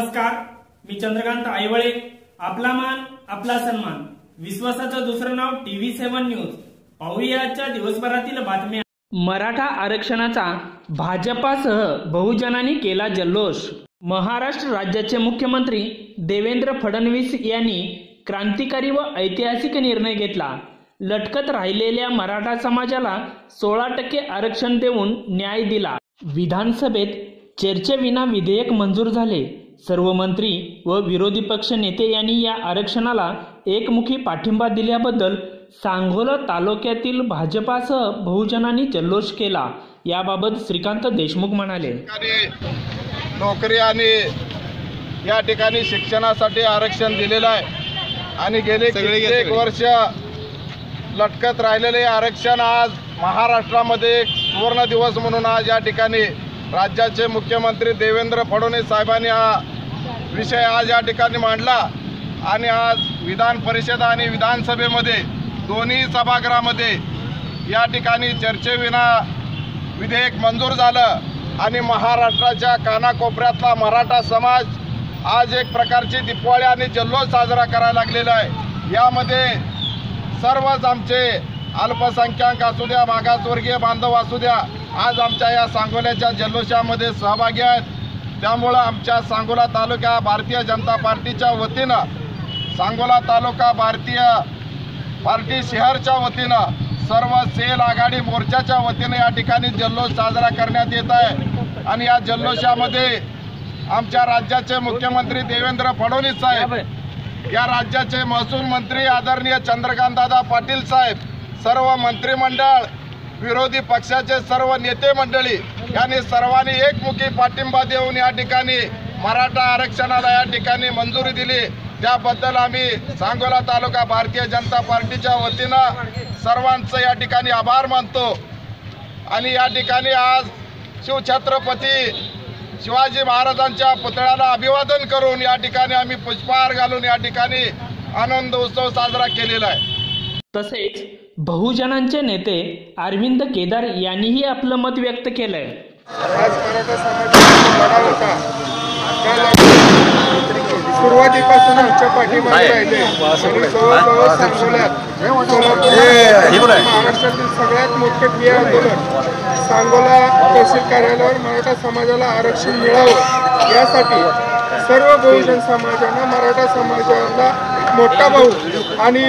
चंद्रकांत आईवडे आपला मान आपला सन्मान. विश्वासाचं दुसरं नाव टीव्ही सेव्हन न्यूज. पाहूया आजच्या दिवसभरातील बातम्या. मराठा आरक्षणाचा भाजपासह बहुजनांनी केला जल्लोष. महाराष्ट्र राज्याचे मुख्यमंत्री देवेंद्र फडणवीस यांनी क्रांतिकारी व ऐतिहासिक निर्णय घेतला. लटकत राहिलेल्या मराठा समाजाला सोळा टक्के आरक्षण देऊन न्याय दिला. विधानसभेत चर्चेविना विधेयक मंजूर झाले. सर्व मंत्री व विरोधी पक्ष नेते यांनी या आरक्षणाला एकमुखी पाठिंबा दिल्याबद्दल सांगोला तालुक्यातील भाजपासह बहुजनांनी जल्लोष केला. याबाबत श्रीकांत देशमुख म्हणाले. नोकरी आणि या ठिकाणी शिक्षणासाठी आरक्षण दिलेलं आहे. आणि गेले कित्येक वर्ष लटकत राहिलेले आरक्षण आज महाराष्ट्रामध्ये एक सुवर्ण दिवस म्हणून आज या ठिकाणी राज्याचे मुख्यमंत्री देवेंद्र फडणवीस साहेबांनी हा विषय आज या ठिकाणी मांडला. आणि आज विधान परिषद आणि विधानसभेमध्ये दोन्ही सभागृहामध्ये या ठिकाणी चर्चेविना विधेयक मंजूर झालं. आणि महाराष्ट्राच्या कानाकोपऱ्यातला मराठा समाज आज एक प्रकारची दिपवाळी आणि जल्लोष साजरा करायला लागलेला आहे. यामध्ये सर्वच आमचे अल्पसंख्याक असू द्या मागासवर्गीय बांधव असू द्या आज आमच्या या सांगोल्याच्या जल्लोषामध्ये सहभागी आहेत. त्यामुळं आमच्या सांगोला तालुका भारतीय जनता पार्टीच्या वतीनं सांगोला तालुका भारतीय पार्टी शहरच्या वतीनं सर्व सेल आघाडी मोर्चाच्या वतीने या ठिकाणी जल्लोष साजरा करण्यात येत आहे. आणि या जल्लोषामध्ये आमच्या राज्याचे मुख्यमंत्री देवेंद्र फडणवीस साहेब या राज्याचे महसूल मंत्री आदरणीय चंद्रकांतदादा पाटील साहेब सर्व मंत्रिमंडळ विरोधी पक्षाचे सर्व नेते मंडळी यांनी सर्वांनी एकमुखी पाठिंबा देऊन या ठिकाणी मराठा आरक्षणाला या ठिकाणी मंजुरी दिली. त्याबद्दल आम्ही सांगोला तालुका भारतीय जनता पार्टीच्या वतीनं सर्वांचं या ठिकाणी आभार मानतो. आणि या ठिकाणी आज शिवछत्रपती शिवाजी महाराजांच्या पुतळ्याला अभिवादन करून या ठिकाणी आम्ही पुष्पहार घालून या ठिकाणी आनंद उत्सव साजरा केलेला आहे. तसेच बहुजनांचे नेते अरविंद केदार यांनीही आपलं मत व्यक्त केलंय. आज मराठा समाजाचा लढा होता. त्या लढ्यात सुरुवातीपासून आमच्या पाठीमागे राहिले. आणि जवळजवळ सांगोल्यात सोलापूर महाराष्ट्रातील सगळ्यात मोठे आंदोलन. सांगोला तहसील कार्यालयावर मराठा समाजाला आरक्षण मिळावं. यासाठी सर्व बहुजन समाजानं मराठा समाजाला मोठा भाऊ आणि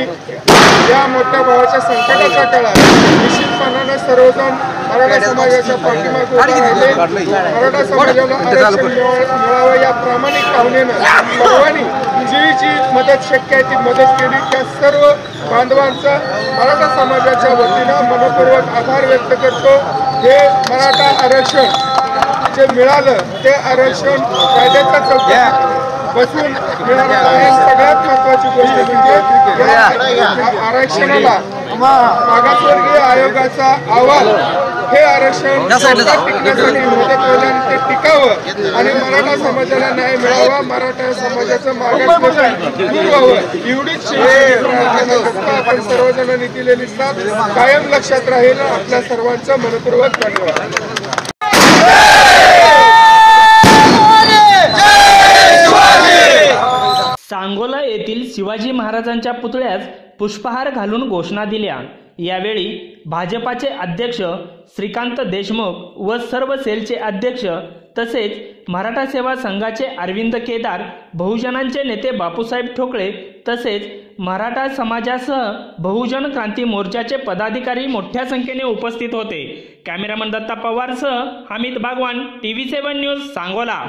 या मोठ्या भावाच्या संकटाच्या काळात निश्चितपणानं सर्वजण मराठा समाजाच्या पाठीमागे मराठा समाजाला आरक्षण मिळावं या प्रामाणिक भावनेनं सर्वांनी जी जी मदत शक्य आहे ती मदत केली. त्या सर्व बांधवांचा मराठा समाजाच्या वतीनं मनपूर्वक आभार व्यक्त करतो. हे मराठा आरक्षण जे मिळालं ते आरक्षण कायद्याच्या चौकटीत बसून मिळालं आहे. सगळ्यात महत्वाची गोष्ट म्हणजे आरक्षणाला. मागासवर्गीय आयोगाचा अहवाल हे आरक्षण चौकात टिकण्यासाठी मदत होईल आणि ते टिकावं आणि मराठा समाजाला न्याय मिळावा मराठा समाजाचं मागास दूर व्हावं एवढीच प्रार्थना आपण सर्वजणांनी दिलेली साथ कायम लक्षात राहील. आपल्या सर्वांचं मनपूर्वक धन्यवाद सांगोला येथील शिवाजी महाराजांच्या पुतळ्यास पुष्पहार घालून घोषणा दिल्या. यावेळी भाजपाचे अध्यक्ष श्रीकांत देशमुख व सर्व सेलचे अध्यक्ष तसेच मराठा सेवा संघाचे अरविंद केदार बहुजनांचे नेते बापूसाहेब ठोकळे तसेच मराठा समाजासह बहुजन क्रांती मोर्चाचे पदाधिकारी मोठ्या संख्येने उपस्थित होते. Cameraman Datta पवारसह Amit Bagwan TV seven news Sangola.